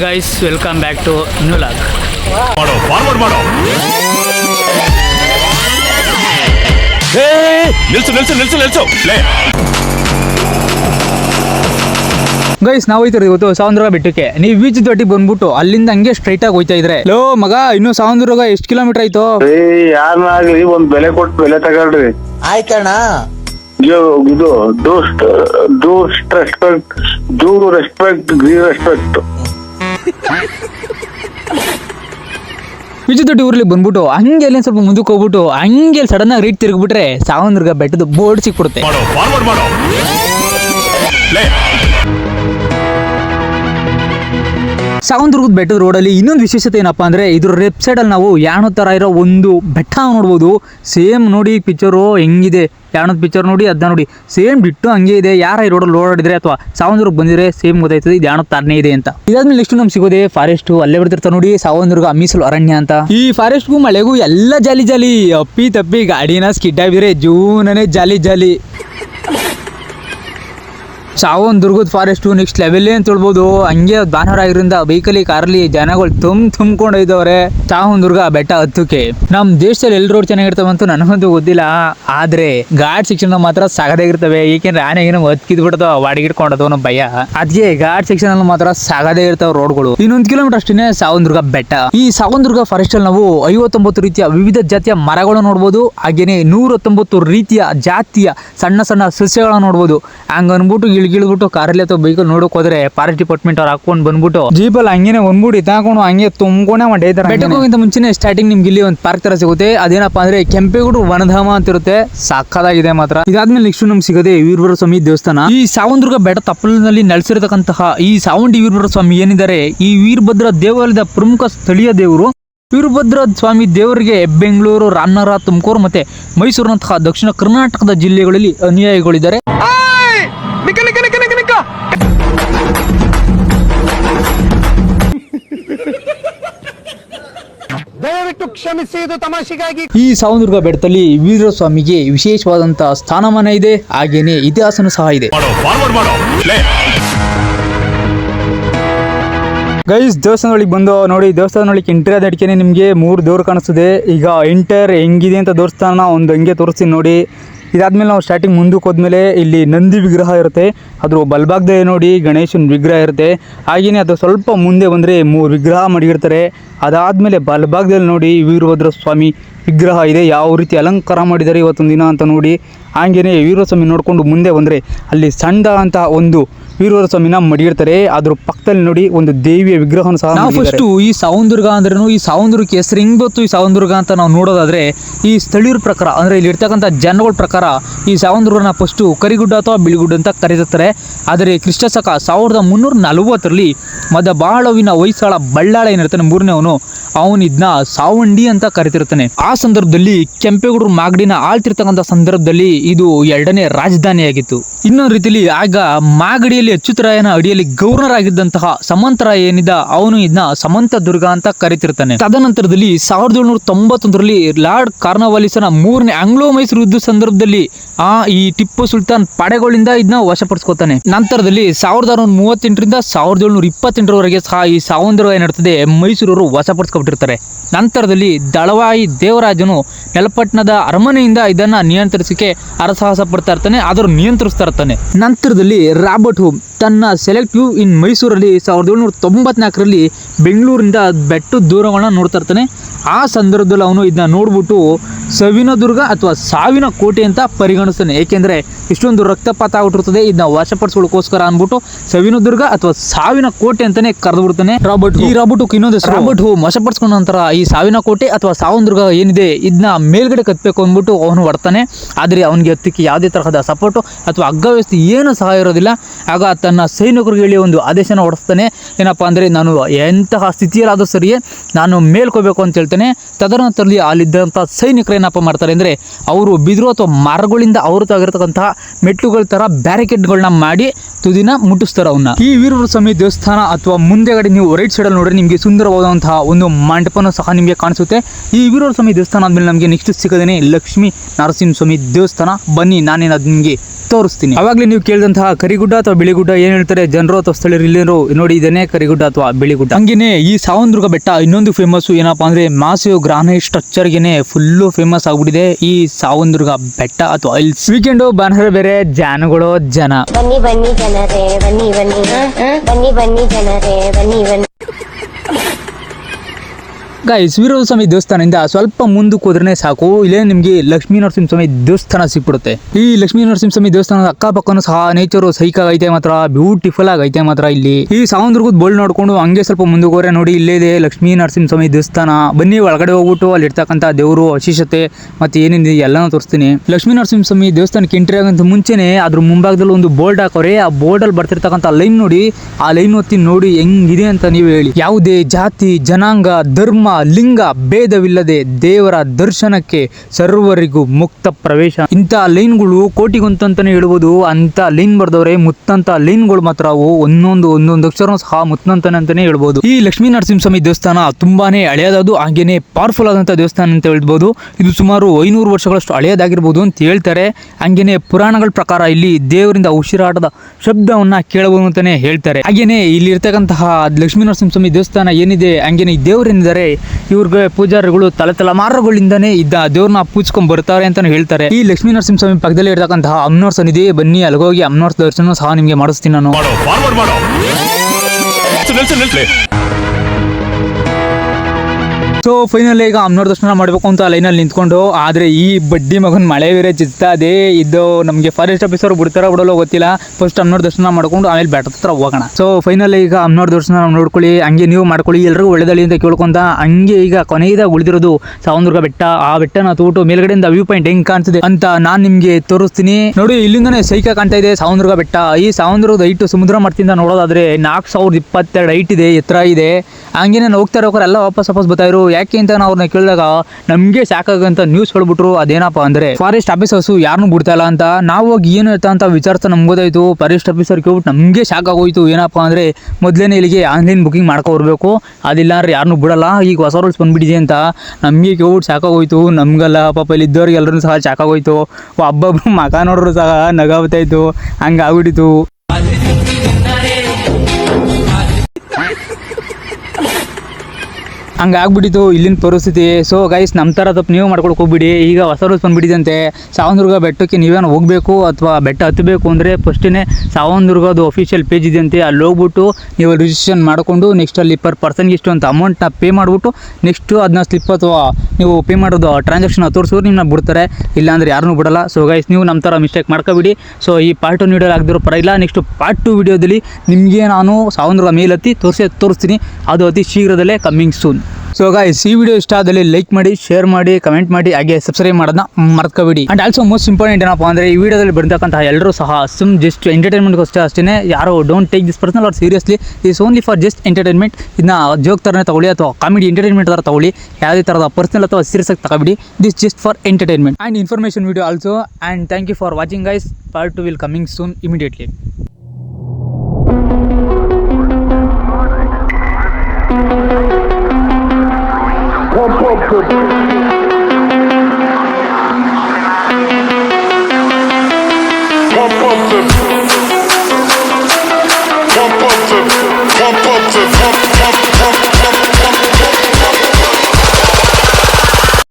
Hi guys welcome back to new log ಮಾಡೋ. Forward ಮಾಡೋ ನಿಲ್ಸು ನಿಲ್ಸು ನಿಲ್ಸು ನಿಲ್ಸು. ಪ್ಲೇ. ಗೈಸ್ ನಾವು ಹೋಯ್ತಿರೋದು ಇವತ್ತು ಸಾವಂದ್ರಗ ಬೆಟ್ಟಕ್ಕೆ. ನೀವು ಬೀಚ್ ದೊಡ್ಡಿಗೆ ಬಂದ್ಬಿಟ್ಟು ಅಲ್ಲಿಂದ ಹಂಗೆ ಸ್ಟ್ರೈಟ್ ಆಗಿ ಹೋಯ್ತಾ ಇದ್ರೆ. ಲೋ ಮಗ ಇನ್ನು ಸಾವಂದ್ರಗ ಎಷ್ಟು ಕಿಲೋಮೀಟರ್ ಆಯ್ತು? ಏ ಯಾರನ್ನಾಗ್ಲಿ ಒಂದ್ ಬೆಲೆ ಕೊಟ್ಟು ಬೆಲೆ ತಗೊಳ್ರಿ. ಆಯ್ತಣ್ಣ ಇದು ಇದು do do respect do respect green respect beach ದೊಡ್ಡ ಊರಲ್ಲಿ ಬಂದ್ಬಿಟ್ಟು ಹಂಗೆ ಅಲ್ಲಿ ಸ್ವಲ್ಪ ಮುಂದಕ್ಕೆ ಹೋಗ್ಬಿಟ್ಟು ಹಂಗೆ ಸಡನ್ ಆಗಿ ರೀಟ್ ತಿರುಗ್ಬಿಟ್ರೆ ಸಾವಂದ್ರಗ ಬೆಟ್ಟದ ಬೋರ್ಡ್ ಸಿಕ್ಬಿಡುತ್ತೆ. ಮಾಡೋ ಬೆಟ್ಟದ ರೋಡ್ ಅಲ್ಲಿ ಇನ್ನೊಂದು ವಿಶೇಷತೆ ಏನಪ್ಪಾ ಅಂದ್ರೆ ಇದ್ರ ಲೆಫ್ಟ್ ಸೈಡಲ್ಲಿ ನಾವು ಯಾಣೋ ಥರ ಇರೋ ಒಂದು ಬೆಟ್ಟ ನೋಡ್ಬೋದು. ಸೇಮ್ ನೋಡಿ ಪಿಕ್ಚರು ಹೆಂಗಿದೆ. ಯಾಣದ ಪಿಕ್ಚರ್ ನೋಡಿ ಅದನ್ನ ನೋಡಿ. ಸೇಮ್ ಬಿಟ್ಟು ಹಂಗೆ ಇದೆ. ಯಾರ ಈ ರೋಡಲ್ಲಿ ಓಡಾಡಿದ್ರೆ ಅಥವಾ ಸಾವಂದ್ರಗ್ ಬಂದಿದ್ರೆ ಸೇಮ್ ಗೊತ್ತಾಯ್ತದೆ, ಇದು ಯಾಣದ ಇದೆ ಅಂತ. ಇದಾದ್ಮೇಲೆ ನೆಕ್ಸ್ಟ್ ನಮ್ಗೆ ಸಿಗೋದೆ ಫಾರೆಸ್ಟ್ ಅಲ್ಲೇ ಬರ್ತಿರ್ತಾರೆ ನೋಡಿ ಸಾವಂದ್ರಗ ಮೀಸಲು ಅರಣ್ಯ ಅಂತ. ಈ ಫಾರೆಸ್ಟ್ಗೂ ಮಳೆಗೂ ಎಲ್ಲ ಜಾಲಿ ಜಾಲಿ, ಅಪ್ಪಿ ತಪ್ಪಿ ಗಾಡಿನ ಸ್ಕಿಡ್ ಆಗಿದ್ರೆ ಜೂನೇ ಜಾಲಿ ಜಾಲಿ. ಸಾವನ್ ದುರ್ಗದ ಫಾರೆಸ್ಟು ನೆಕ್ಸ್ಟ್ ಲೆವೆಲ್ ಅಂತ ಹೇಳ್ಬೋದು. ಹಂಗೆ ಭಾನುವಾರ ಆಗಿರಿಂದ ಬೈಕಲ್ಲಿ ಕಾರಲ್ಲಿ ಜನಗಳು ತುಂಬ ತುಂಬ್ಕೊಂಡು ಇದ್ದವ್ರೆ. ಸಾವನ್ ದುರ್ಗ ಬೆಟ್ಟ ಹತ್ತಕ್ಕೆ. ನಮ್ಮ ದೇಶದಲ್ಲಿ ಎಲ್ಲಿ ರೋಡ್ ನನಗಂತೂ ಗೊತ್ತಿಲ್ಲ. ಆದ್ರೆ ಘಾಟ್ ಸೆಕ್ಷನ್ ಮಾತ್ರ ಸಾಗದಾಗಿರ್ತವೆ ಏಕೆಂದ್ರೆ ಆನೆ ಏನೋ ಹತ್ಕಿದ್ ಬಿಡ್ತಾವ ವಾಡಿಗಿಟ್ಕೊಂಡದು ಅನ್ನೋ ಭಯ. ಅದಕ್ಕೆ ಘಾಟ್ ಸೆಕ್ಷನ್ ಅಲ್ಲಿ ಮಾತ್ರ ಸಾಗದೇ ಇರ್ತಾವ ರೋಡ್ಗಳು ಇನ್ನೊಂದು ಕಿಲೋಮೀಟರ್ ಅಷ್ಟೇ ಸಾವನ್ ದುರ್ಗ ಬೆಟ್ಟ. ಈ ಸಾವನ್ ದುರ್ಗ ಫಾರೆಸ್ಟ್ ಅಲ್ಲಿ ನಾವು ಐವತ್ತೊಂಬತ್ತು ರೀತಿಯ ವಿವಿಧ ಜಾತಿಯ ಮರಗಳು ನೋಡ್ಬೋದು. ಹಾಗೇನೆ ನೂರ ಹತ್ತೊಂಬತ್ತು ರೀತಿಯ ಜಾತಿಯ ಸಣ್ಣ ಸಣ್ಣ ಸಸ್ಯಗಳನ್ನ ನೋಡ್ಬೋದು. ಹಂಗ ಅನ್ಬಿಟ್ಟು ಇಳ್ಗಿಳ್ಬಿಟ್ಟು ಕಾರಲ್ಲಿ ಅಥವಾ ಬೈಕ್ ನೋಡಕ್ ಹೋದ್ರೆ ಫಾರೆಸ್ಟ್ ಡಿಪಾರ್ಟ್ಮೆಂಟ್ ಅವ್ರು ಹಾಕೊಂಡ್ ಬಂದ್ಬಿಟ್ಟು ಜೀಪಲ್ಲಿ ಹಂಗೇನೆ ಒಂದ್ಬಿಟ್ಟು ಇದಾಕೊಂಡು ಹಂಗೆ ತುಂಬ್ಕೊಂಡೆ ಮಾಡೈತಾರೆ ಬೆಟ್ಟಕ್ಕೋಗಿಂತ ಮುಂಚೆನೆ ಸ್ಟಾರ್ಟಿಂಗ್ ನಿಮ್ಗೆ ಇಲ್ಲಿ ಒಂದು ಪಾರ್ಕ್ ತರ ಸಿಗುತ್ತೆ. ಅದೇನಪ್ಪಾ ಅಂದ್ರೆ ಕೆಂಪೇಗುಡು ವನಧಾಮ ಅಂತ ಇರುತ್ತೆ. ಸಾಕಾಗಿದೆ ಮಾತ್ರ. ಇದಾದ್ಮೇಲೆ ನೆಕ್ಸ್ಟ್ ನಮ್ಗೆ ಸಿಗದೆ ವೀರಭದ್ರ ಸ್ವಾಮಿ ದೇವಸ್ಥಾನ. ಈ ಸಾವಂದುರ್ಗ ಬೆಟ್ಟ ತಪ್ಪಲಿನಲ್ಲಿ ನೆಲೆಸಿರತಕ್ಕಂತಹ ಈ ಸಾವಂಡಿ ವೀರಭದ್ರ ಸ್ವಾಮಿ ಏನಿದ್ದಾರೆ? ಈ ವೀರಭದ್ರ ದೇವಾಲಯದ ಪ್ರಮುಖ ಸ್ಥಳೀಯ ದೇವರು. ವೀರಭದ್ರ ಸ್ವಾಮಿ ದೇವರಿಗೆ ಬೆಂಗಳೂರು ರಾಮನಗರ ತುಮಕೂರು ಮತ್ತೆ ಮೈಸೂರಿನಂತಹ ದಕ್ಷಿಣ ಕರ್ನಾಟಕದ ಜಿಲ್ಲೆಗಳಲ್ಲಿ ಅನುಯಾಯಿಗಳಿದ್ದಾರೆ. ಕ್ಷಮಿಸಿ ಇದು ತಮಾಷೆಗಾಗಿ ಈ ಸಾವನದುರ್ಗ ಬೆಟ್ಟದಲ್ಲಿ ವೀರಸ್ವಾಮಿಗೆ ವಿಶೇಷವಾದಂತಹ ಸ್ಥಾನಮಾನ ಇದೆ. ಹಾಗೇನೆ ಇತಿಹಾಸನೂ ಸಹ ಇದೆ. ಗೈಸ್ ದೇವಸ್ಥಾನ ದೇವಸ್ಥಾನಗಳಿಗೆ ಬಂದು ನೋಡಿ ದೇವಸ್ಥಾನಗಳಿಗೆ ಎಂಟ್ರಿ ಆದ ಅಡಿಕೆನೆ ನಿಮಗೆ ಮೂರು ದೇವ್ರು ಕಾಣಿಸ್ತದೆ. ಈಗ ಎಂಟರ್ ಹೆಂಗಿದೆ ಅಂತ ದೇವಸ್ಥಾನ ಒಂದು ಹಂಗೆ ತೋರಿಸ್ತೀನಿ ನೋಡಿ. ಇದಾದ್ಮೇಲೆ ನಾವು ಸ್ಟಾರ್ಟಿಂಗ್ ಮುಂದಕ್ಕೆ ಹೋದ್ಮೇಲೆ ಇಲ್ಲಿ ನಂದಿ ವಿಗ್ರಹ ಇರುತ್ತೆ. ಅದ್ರ ಬಲಭಾಗದಲ್ಲಿ ನೋಡಿ ಗಣೇಶನ ವಿಗ್ರಹ ಇರುತ್ತೆ. ಹಾಗೆಯೇ ಅದು ಸ್ವಲ್ಪ ಮುಂದೆ ಬಂದರೆ ಮೂರು ವಿಗ್ರಹ ಮಡಗಿರ್ತಾರೆ ಅದಾದಮೇಲೆ ಬಲಭಾಗದಲ್ಲಿ ನೋಡಿ ವೀರಭದ್ರ ಸ್ವಾಮಿ ವಿಗ್ರಹ ಇದೆ. ಯಾವ ರೀತಿ ಅಲಂಕಾರ ಮಾಡಿದ್ದಾರೆ ಇವತ್ತೊಂದು ದಿನ ಅಂತ ನೋಡಿ. ಹಾಗೆಯೇ ವೀರಸ್ವಾಮಿ ನೋಡಿಕೊಂಡು ಮುಂದೆ ಬಂದರೆ ಅಲ್ಲಿ ಸಣ್ಣದಂತಹ ಒಂದು ವೀರಭದ್ರ ಸ್ವಾಮಿನ ಮಡಿಗಿರ್ತಾರೆ ಅದ್ರ ಪಕ್ಕದಲ್ಲಿ ನೋಡಿ ಒಂದು ದೇವಿಯ ವಿಗ್ರಹವನ್ನು ಸಹ ನಾವು ಫಸ್ಟು ಈ ಸಾವಂದುರ್ಗ ಅಂದ್ರೂ ಈ ಸಾವಂದುರ್ಗಕ್ಕೆ ಹೆಸರು ಹೆಂಗ್ ಬಂತು ಈ ಸಾವಂದುರ್ಗ ಅಂತ ನಾವು ನೋಡೋದಾದ್ರೆ ಈ ಸ್ಥಳೀಯರ ಪ್ರಕಾರ ಅಂದ್ರೆ ಇಲ್ಲಿ ಇರ್ತಕ್ಕಂಥ ಜನಗಳ ಪ್ರಕಾರ ಈ ಸಾವಂದುರ್ಗನ ಫಸ್ಟು ಕರಿಗುಡ್ಡ ಅಥವಾ ಬಿಳಿಗುಡ್ಡ ಅಂತ ಕರೀತಾರೆ. ಆದರೆ ಕ್ರಿಸ್ತಶಕ ಸಾವಿರದ ಮುನ್ನೂರ ನಲವತ್ತರಲ್ಲಿ ಮದ ಬಾಳವಿನ ಹೊಯ್ಸಳ ಬಳ್ಳಾಳ ಏನಿರ್ತಾನೆ ಮೂರನೇವನು ಅವನು ಇದನ್ನ ಸಾವಂಡಿ ಅಂತ ಕರಿತಿರ್ತಾನೆ. ಆ ಸಂದರ್ಭದಲ್ಲಿ ಕೆಂಪೇಗೌಡರು ಮಾಗಡಿನ ಆಳ್ತಿರ್ತಕ್ಕಂಥ ಸಂದರ್ಭದಲ್ಲಿ ಇದು ಎರಡನೇ ರಾಜಧಾನಿಯಾಗಿತ್ತು. ಇನ್ನೊಂದು ರೀತಿಯಲ್ಲಿ ಆಗ ಮಾಗಡಿಯಲ್ಲಿ ಅಚ್ಯುತರಾಯನ ಅಡಿಯಲ್ಲಿ ಗವರ್ನರ್ ಆಗಿದ್ದಂತಹ ಸಮಂತರಾಯ ಏನಿದ್ದ ಅವನು ಇದನ್ನ ಸಮಂತ ದುರ್ಗ ಅಂತ ಕರಿತಿರ್ತಾನೆ. ತದನಂತರದಲ್ಲಿ ಸಾವಿರದ ಏಳ್ನೂರ ತೊಂಬತ್ತೊಂದರಲ್ಲಿ ಲಾರ್ಡ್ ಕಾರ್ನವಾಲಿಸನ ಮೂರನೇ ಆಂಗ್ಲೋ ಮೈಸೂರು ಯುದ್ಧ ಸಂದರ್ಭದಲ್ಲಿ ಆ ಈ ಟಿಪ್ಪು ಸುಲ್ತಾನ್ ಪಡೆಗಳಿಂದ ಇದನ್ನ ವಶಪಡಿಸ್ಕೊತಾನೆ. ನಂತರದಲ್ಲಿ ಸಾವಿರದ ಆರುನೂರ ಮೂವತ್ತೆಂಟರಿಂದ ಸಾವಿರದ ಏಳ್ನೂರ ಇಪ್ಪತ್ತೆಂಟರವರೆಗೆ ಸಹ ಈ ಸಾವಂದ್ರ ಏನಿರ್ತದೆ ಮೈಸೂರವರು ವಶಪಡಿಸ್ಕೊಬಿಟ್ಟಿರ್ತಾರೆ. ನಂತರದಲ್ಲಿ ದಳವಾಯಿ ದೇವರಾಜನು ನೆಲಪಟ್ಟಣದ ಅರಮನೆಯಿಂದ ಇದನ್ನ ನಿಯಂತ್ರಿಸಕ್ಕೆ ಅರಸಾಹಸ ಪಡ್ತಾ ಇರ್ತಾನೆ, ಆದರೂ ನಿಯಂತ್ರಿಸ್ತಾ ಇರ್ತಾನೆ ನಂತರದಲ್ಲಿ ರಾಬರ್ಟ್ ಹೂಮ್ ತನ್ನ ಸೆಲೆಕ್ಟಿವ್ ಇನ್ ಮೈಸೂರಲ್ಲಿ ಸಾವಿರದ ಏಳ್ನೂರ ತೊಂಬತ್ನಾಲ್ಕರಲ್ಲಿ ಬೆಂಗಳೂರಿಂದ ಬೆಟ್ಟದ ದೂರಗಳನ್ನ ನೋಡ್ತಾ ಇರ್ತಾನೆ. ಆ ಸಂದರ್ಭದಲ್ಲಿ ಅವನು ಇದನ್ನ ನೋಡ್ಬಿಟ್ಟು ಸವಿನ ದುರ್ಗ ಅಥವಾ ಸಾವಿನ ಕೋಟೆ ಅಂತ ಪರಿಗಣಿಸ್ತಾನೆ. ಏಕೆಂದರೆ ಇಷ್ಟೊಂದು ರಕ್ತಪಾತ ಆಗ್ಬಿಟ್ಟಿರ್ತದೆ ಇದನ್ನ ವಶಪಡಿಸ್ಕೊಳ್ಳೋಕೋಸ್ಕರ ಅಂದ್ಬಿಟ್ಟು ಸವಿನ ದುರ್ಗ ಅಥವಾ ಸಾವಿನ ಕೋಟೆ ಅಂತಲೇ ಕರೆದು ಬಿಡ್ತಾನೆ ರಾಬರ್ಟ್ ಈ ರಾಬರ್ಟ್ ಇನ್ನೊಂದು ರಾಬರ್ಟ್ ವಶಪಡಿಸ್ಕೊಂಡ ನಂತರ ಈ ಸಾವಿನ ಕೋಟೆ ಅಥವಾ ಸಾವಿನ ದುರ್ಗ ಏನಿದೆ ಇದನ್ನ ಮೇಲ್ಗಡೆ ಕತ್ತಬೇಕು ಅಂದ್ಬಿಟ್ಟು ಅವನು ಹೊಡ್ತಾನೆ ಆದರೆ ಅವನಿಗೆ ಹತ್ತಕ್ಕೆ ಯಾವುದೇ ತರಹದ ಸಪೋರ್ಟು ಅಥವಾ ಅಗ್ಗ ವ್ಯವಸ್ಥೆ ಏನು ಸಹ ಇರೋದಿಲ್ಲ. ಆಗ ತನ್ನ ಸೈನಿಕರಿಗೆ ಹೇಳಿ ಒಂದು ಆದೇಶನ ಹೊಡಿಸ್ತಾನೆ ಏನಪ್ಪ ಅಂದರೆ ನಾನು ಎಂತಹ ಸ್ಥಿತಿಯಲ್ಲಾದರೂ ಸರಿಯೇ ನಾನು ಮೇಲ್ಕೋಬೇಕು ಅಂತ ಹೇಳ್ತಾನೆ. ತದನಂತರದಲ್ಲಿ ಅಲ್ಲಿದ್ದಂಥ ಸೈನಿಕರು ಏನಪ್ಪ ಮಾಡ್ತಾರೆ ಅಂದರೆ ಅವರು ಬಿದಿರು ಅಥವಾ ಮರಗಳಿಂದ ಆವೃತವಾಗಿರ್ತಕ್ಕಂಥ ಮೆಟ್ಟುಗಳ ಥರ ಬ್ಯಾರಿಕೇಡ್ಗಳನ್ನ ಮಾಡಿ ತುದಿನ ಮುಟ್ಟಿಸ್ತಾರೆ ಅವನ್ನ ಈ ವೀರೂರ ಸ್ವಾಮಿ ದೇವಸ್ಥಾನ ಅಥವಾ ಮುಂದೆಗಡೆ ನೀವು ರೈಟ್ ಸೈಡ್ ಅಲ್ಲಿ ನೋಡ್ರೆ ನಿಮಗೆ ಸುಂದರವಾದಂತಹ ಒಂದು ಮಂಟಪನೂ ಸಹ ನಿಮಗೆ ಕಾಣಿಸುತ್ತೆ. ಈ ವೀರೂರ ಸ್ವಾಮಿ ದೇವಸ್ಥಾನ ಆದ್ಮೇಲೆ ನಮಗೆ ನೆಕ್ಸ್ಟ್ ಸಿಗೋದೇನೆ ಲಕ್ಷ್ಮೀ ನರಸಿಂಹ ಸ್ವಾಮಿ ದೇವಸ್ಥಾನ. ಬನ್ನಿ, ನಾನೇನು ಅದು ನಿಮಗೆ ತೋರಿಸ್ತೀನಿ. ಅವಾಗಲೇ ನೀವು ಕೇಳಿದಂತಹ ಕರಿಗುಡ್ಡ ಅಥವಾ ಬಿಳಿಗುಡ್ಡ, ಏನ್ ಹೇಳ್ತಾರೆ? ಜನರು ಅಥವಾ ಸ್ಥಳೀಯರು ಇಲ್ಲಿರೋ ನೋಡಿ ಇದೇನೆ ಕರಿಗುಡ್ಡ ಅಥವಾ ಬಿಳಿಗುಡ್ಡ. ಹಂಗೇನೆ ಈ ಸಾವಂದುರ್ಗ ಬೆಟ್ಟ ಇನ್ನೊಂದು ಫೇಮಸ್ ಏನಪ್ಪಾ ಅಂದ್ರೆ ಮಾಸಿವ್ ಗ್ರಾನೈಟ್ ಸ್ಟ್ರಕ್ಚರ್ಗೆನೆ ಫುಲ್ಲು ಫೇಮಸ್ ಆಗ್ಬಿಟ್ಟಿದೆ. ಈ ಸಾವಂದುರ್ಗ ಬೆಟ್ಟ ಅಥವಾ ಹಿಲ್ಸ್ ವೀಕೆಂಡ್ ಬಾನರ್ ಬೇರೆ, ಜನಗಳು ಜನ. ಬನ್ನಿ ಬನ್ನಿ ಜನರೇ ಬನ್ನಿ ಬನ್ನಿ. ಬನ್ನಿ ಬನ್ನಿ ಜನರೇ ಬನ್ನಿ ಬನ್ನಿ. ಗೈಸ್ ವೀರಸ್ವಾಮಿ ಸ್ವಾಮಿ ದೇವಸ್ಥಾನದಿಂದ ಸ್ವಲ್ಪ ಮುಂದಕ್ಕೆ ಹೋದ್ರೆ ಸಾಕು. ಇಲ್ಲೇ ನಿಮಗೆ ಲಕ್ಷ್ಮೀ ನರಸಿಂಹ ಸ್ವಾಮಿ ದೇವಸ್ಥಾನ ಸಿಕ್ಬಿಡುತ್ತೆ. ಈ ಲಕ್ಷ್ಮೀ ನರಸಿಂಹ ಸ್ವಾಮಿ ದೇವಸ್ಥಾನದ ಅಕ್ಕಪಕ್ಕನೂ ಸಹ ನೇಚರು ಸೈಕಾಗೈತೆ ಮಾತ್ರ ಬ್ಯೂಟಿಫುಲ್ ಆಗೈತೆ ಮಾತ್ರ ಇಲ್ಲಿ. ಈ ಸಾವಂದ್ರಗದ ಬೋಲ್ ನೋಡ್ಕೊಂಡು ಹಂಗೆ ಸ್ವಲ್ಪ ಮುಂದಕ್ಕೆ ಹೋದ್ರೆ ನೋಡಿ, ಇಲ್ಲೇ ಇದೆ ಲಕ್ಷ್ಮೀ ನರಸಿಂಹ ಸ್ವಾಮಿ ದೇವಸ್ಥಾನ. ಬನ್ನಿ, ಒಳಗಡೆ ಹೋಗ್ಬಿಟ್ಟು ಅಲ್ಲಿ ಇರ್ತಕ್ಕಂಥ ದೇವರು ವಿಶೇಷತೆ ಮತ್ತೆ ಏನಿದೆ ಎಲ್ಲಾನು ತೋರಿಸ್ತೀನಿ. ಲಕ್ಷ್ಮೀ ನರಸಿಂಹ ಸ್ವಾಮಿ ದೇವಸ್ಥಾನಕ್ಕೆ ಎಂಟ್ರಿ ಆಗಂತ ಮುಂಚೆನೆ ಅದ್ರ ಮುಂಭಾಗದಲ್ಲಿ ಒಂದು ಬೋರ್ಡ್ ಹಾಕೋರೆ. ಆ ಬೋರ್ಡ್ ಅಲ್ಲಿ ಬರ್ತಿರ್ತಕ್ಕಂಥ ಲೈನ್ ನೋಡಿ, ಆ ಲೈನ್ ಒತ್ತಿ ನೋಡಿ ಹೆಂಗಿದೆ ಅಂತ ನೀವು ಹೇಳಿ. ಯಾವುದೇ ಜಾತಿ, ಜನಾಂಗ, ಧರ್ಮ ಲಿಂಗ ಭೇದವಿಲ್ಲದೆ ದೇವರ ದರ್ಶನಕ್ಕೆ ಸರ್ವರಿಗೂ ಮುಕ್ತ ಪ್ರವೇಶ. ಇಂಥ ಲೈನ್ಗಳು ಕೋಟಿಗೊಂತಂತಾನೆ ಹೇಳ್ಬೋದು. ಅಂತ ಲೈನ್ ಬರ್ದವ್ರೆ ಮುತ್ತಂತ ಲೈನ್ಗಳು ಮಾತ್ರ ಅವು ಒಂದೊಂದು ಒಂದೊಂದು ಅಕ್ಷರ ಸಹ ಮುತ್ತಂತಾನೆ ಅಂತಾನೆ ಹೇಳ್ಬೋದು. ಈ ಲಕ್ಷ್ಮೀ ನರಸಿಂಹಸ್ವಾಮಿ ದೇವಸ್ಥಾನ ತುಂಬಾನೇ ಹಳೆಯದಾದು ಹಾಗೇನೆ ಪವರ್ಫುಲ್ ಆದಂತ ದೇವಸ್ಥಾನ ಅಂತ ಹೇಳ್ಬೋದು. ಇದು ಸುಮಾರು ಐನೂರು ವರ್ಷಗಳಷ್ಟು ಹಳೆಯದಾಗಿರ್ಬೋದು ಅಂತ ಹೇಳ್ತಾರೆ. ಹಂಗೇನೆ ಪುರಾಣಗಳ ಪ್ರಕಾರ ಇಲ್ಲಿ ದೇವರಿಂದ ಉಸಿರಾಟದ ಶಬ್ದವನ್ನ ಕೇಳಬಹುದು ಅಂತಾನೆ ಹೇಳ್ತಾರೆ. ಹಾಗೇನೆ ಇಲ್ಲಿ ಇರ್ತಕ್ಕಂತಹ ಲಕ್ಷ್ಮೀ ನರಸಿಂಹಸ್ವಾಮಿ ದೇವಸ್ಥಾನ ಏನಿದೆ, ಹಂಗೇನೆ ದೇವರೇನಿದ್ದಾರೆ ಇವ್ರಿಗೆ ಪೂಜಾರಿಗಳು ತಲೆ ತಲೆಮಾರುಗಳಿಂದನೇ ಇದ್ದ ದೇವ್ರನ್ನ ಪೂಜ್ಕೊಂಡ್ ಬರ್ತಾರೆ ಅಂತ ಹೇಳ್ತಾರೆ. ಈ ಲಕ್ಷ್ಮೀ ನರಸಿಂಹಸ್ವಾಮಿ ಪಕ್ಕದಲ್ಲಿ ಇರ್ತಕ್ಕಂತಹ ಅಮ್ನೋರ್ ಸನ್ನಿಧಿ, ಬನ್ನಿ ಅಲ್ಗೋಗಿ ಅಮ್ನೋರ್ ದರ್ಶನ ಸಹ ನಿಮಗೆ ಮಾಡಿಸ್ತೀನಿ ನಾನು. ಸೊ ಫೈನಲ್ ಈಗ ಅಮ್ನೋರ್ ದರ್ಶನ ಮಾಡಬೇಕು ಅಂತ ಲೈನ್ ಅಲ್ಲಿ ನಿಂತ್ಕೊಂಡು, ಆದ್ರೆ ಈ ಬಡ್ಡಿ ಮಗನ ಮಳೆ ಬೇರೆ ಚಿತ್ತಾದೆ ಇದು ನಮಗೆ ಫಾರೆಸ್ಟ್ ಆಫೀಸರ್ ಬಿಡ್ತಾರ ಬಿಡೋಲ್ಲ ಗೊತ್ತಿಲ್ಲ. ಫಸ್ಟ್ ಅಮ್ನೋರ್ ದರ್ಶನ ಮಾಡ್ಕೊಂಡು ಆಮೇಲೆ ಬೆಟ್ಟದ ಹತ್ರ ಹೋಗೋಣ. ಸೊ ಫೈನಲ್ ಈಗ ಅಮ್ನೋರ್ ದರ್ಶನ ನೋಡ್ಕೊಳ್ಳಿ, ಹಂಗೆ ನೀವು ಮಾಡ್ಕೊಳ್ಳಿ, ಎಲ್ರಿಗೂ ಒಳ್ಳೆದಳಿ ಅಂತ ಕೇಳ್ಕೊಂತ ಹಂಗೆ ಈಗ ಕೊನೆಯದಾಗ ಉಳಿದಿರೋದು ಸಾವಂದುರ್ಗ ಬೆಟ್ಟ. ಆ ಬೆಟ್ಟನ ತೋಟು ಮೇಲ್ಗಡೆಯಿಂದ ವ್ಯೂ ಪಾಯಿಂಟ್ ಹೆಂಗ್ ಕಾಣ್ತಿದೆ ಅಂತ ನಾನ್ ನಿಮ್ಗೆ ತೋರಿಸ್ತೀನಿ. ನೋಡಿ, ಇಲ್ಲಿಂದನೇ ಸೈಕ ಕಾಣ್ತಾ ಇದೆ ಸಾವಂದುರ್ಗ ಬೆಟ್ಟ. ಈ ಸಾವಂದುರ್ಗದ ಹೈಟ್ ಸಮುದ್ರ ಮಟ್ಟದಿಂದ ನೋಡೋದಾದ್ರೆ ನಾಲ್ಕು ಸಾವಿರದ ಇಪ್ಪತ್ತೆರಡು ಹೈಟ್ ಇದೆ, ಎತ್ತರ ಇದೆ. ಹಂಗೆ ನಾನು ಹೋಗ್ತಾ ಇರೋಕ್ರೆ ಎಲ್ಲ ವಾಪಸ್ ವಾಪಸ್ ಬರ್ತಾಯಿರು ಯಾಕೆ ಅಂತ ನಾವು ಅವ್ರನ್ನ ಕೇಳಿದಾಗ, ನಮಗೆ ಸಾಕಾಗಂತ ನ್ಯೂಸ್ ಹೇಳ್ಬಿಟ್ರು, ಅದೇನಪ್ಪ ಅಂದ್ರೆ ಫಾರೆಸ್ಟ್ ಆಫೀಸರ್ಸು ಯಾರನ್ನೂ ಬಿಡ್ತಾ ಇಲ್ಲ ಅಂತ. ನಾವು ಹೋಗಿ ಏನು ಇರ್ತಾ ಅಂತ ವಿಚಾರಿಸ್ತಾ ನಮ್ಗೆ ಫಾರೆಸ್ಟ್ ಆಫೀಸರ್ ಕೇಳ್ಬಿಟ್ಟು ನಮಗೆ ಸಾಕಾಗೋಯ್ತು, ಏನಪ್ಪ ಅಂದ್ರೆ ಮೊದಲೇನೆ ಇಲ್ಲಿಗೆ ಆನ್ಲೈನ್ ಬುಕಿಂಗ್ ಮಾಡ್ಕೊ ಬರ್ಬೇಕು. ಅದಿಲ್ಲ ಅಂದ್ರೆ ಯಾರನ್ನೂ ಬಿಡಲ್ಲ. ಈಗ ಹೊಸ ರೂಲ್ಸ್ ಬಂದ್ಬಿಟ್ಟಿದೆ ಅಂತ ನಮಗೆ ಕೇಳ್ಬಿಟ್ಟು ಸಾಕಾಗೋಯ್ತು. ನಮ್ಗೆಲ್ಲ ಪಾಪ ಇಲ್ಲಿ ಇದ್ದವ್ರಿಗೆ ಎಲ್ಲರೂ ಸಹ ಸಾಕಾಗೋಯ್ತು. ಒಬ್ಬೊಬ್ರು ಮಗ ನೋಡ್ರು ಸಹ ನಗಾಗ್ತಾಯಿತ್ತು ಹಂಗೆ ಆಗ್ಬಿಟ್ಟಿತ್ತು ಹಂಗೆ ಆಗ್ಬಿಟ್ಟಿತ್ತು ಇಲ್ಲಿನ ಪರಿಸ್ಥಿತಿ. ಸೊ ಗೈಸ್ ನಮ್ಮ ಥರ ತಪ್ಪು ನೀವು ಮಾಡ್ಕೊಳಕ್ಕೆ ಹೋಗ್ಬಿಡಿ. ಈಗ ಹೊಸ ರೂಲ್ಸ್ ಬಂದ್ಬಿಟ್ಟಿದಂತೆ. ಸಾವಂದುರ್ಗ ಬೆಟ್ಟಕ್ಕೆ ನೀವೇನು ಹೋಗಬೇಕು ಅಥವಾ ಬೆಟ್ಟ ಹತ್ತಬೇಕು ಅಂದರೆ ಫಸ್ಟಿನೇ ಸಾವಂದುರ್ಗದು ಅಫಿಷಿಯಲ್ ಪೇಜ್ ಇದೆಯಂತೆ. ಅಲ್ಲಿ ಹೋಗ್ಬಿಟ್ಟು ನೀವು ರಿಜಿಸ್ಟ್ರೇಷನ್ ಮಾಡಿಕೊಂಡು ನೆಕ್ಸ್ಟ್ ಅಲ್ಲಿ ಪರ್ ಪರ್ಸನ್ಗೆ ಇಷ್ಟು ಅಂತ ಅಮೌಂಟ್ನ ಪೇ ಮಾಡಿಬಿಟ್ಟು ನೆಕ್ಸ್ಟು ಅದನ್ನ ಸ್ಲಿಪ್ ಅಥವಾ ನೀವು ಪೇ ಮಾಡೋದು ಟ್ರಾನ್ಸಾಕ್ಷನ್ ತೋರಿಸಿದ್ರು ನಿಮ್ಮನ್ನ ಬಿಡ್ತಾರೆ. ಇಲ್ಲಾಂದರೆ ಯಾರನ್ನೂ ಬಿಡಲ್ಲ. ಸೊ ಗೈಸ್ ನೀವು ನಮ್ಮ ಥರ ಮಿಸ್ಟೇಕ್ ಮಾಡ್ಕೋಬಿಡಿ. ಸೊ ಈ ಪಾರ್ಟ್ ಒನ್ ವೀಡಿಯೋ ಆಗದಿರೋ ಇಲ್ಲ. ನೆಕ್ಸ್ಟ್ ಪಾರ್ಟ್ ಟು ವೀಡಿಯೋದಲ್ಲಿ ನಿಮಗೆ ನಾನು ಸಾವಂದುರ್ಗ ಮೇಲತ್ತಿ ತೋರಿಸಿ ತೋರಿಸ್ತೀನಿ. ಅದು ಅತಿ ಶೀಘ್ರದಲ್ಲೇ ಕಮ್ಮಿಂಗ್ ಸೂನ್ ಸೊ ಗಾಯ್ಸ್ ಈ ವಿಡಿಯೋ ಇಷ್ಟ ಆದಲ್ಲಿ ಲೈಕ್ ಮಾಡಿ ಶೇರ್ ಮಾಡಿ ಕಮೆಂಟ್ ಮಾಡಿ, ಹಾಗೆ ಸಬ್ಸ್ಕ್ರೈಬ್ ಮಾಡೋದನ್ನ ಮರ್ಕೋಬೇಡಿ ಅಂಡ್ ಆಲ್ಸೋ ಮೋಸ್ಟ್ ಇಂಪಾರ್ಟೆಂಟ್ ಏನಪ್ಪ ಅಂದರೆ ಈ ವಿಡಿಯೋದಲ್ಲಿ ಬರ್ತಕ್ಕಂತಹ ಎಲ್ಲರೂ ಸಹ ಸುಮ್ ಜಸ್ಟ್ ಎಂಟರ್ಟೈನ್ಮೆಂಟ್ಗೋಸ್ಕರ ಅಷ್ಟೇ ಯಾರೋ don't take this personal or seriously is only for just entertainment ಇದನ್ನ ಜೋಕ್ ಥರನೇ ತಗೊಳ್ಳಿ ಅಥವಾ ಕಾಮಿಡಿ ಎಂಟರ್ಟೈನ್ಮೆಂಟ್ ಥರ ತಗೊಳ್ಳಿ. ಯಾವುದೇ ಥರದ ಪರ್ಸನಲ್ ಅಥವಾ ಸೀರಿಯಸ್ ಆಗಿ ತಗೊಬಿಡಿ this just for entertainment and information video also and thank you for watching guys part two will coming soon immediately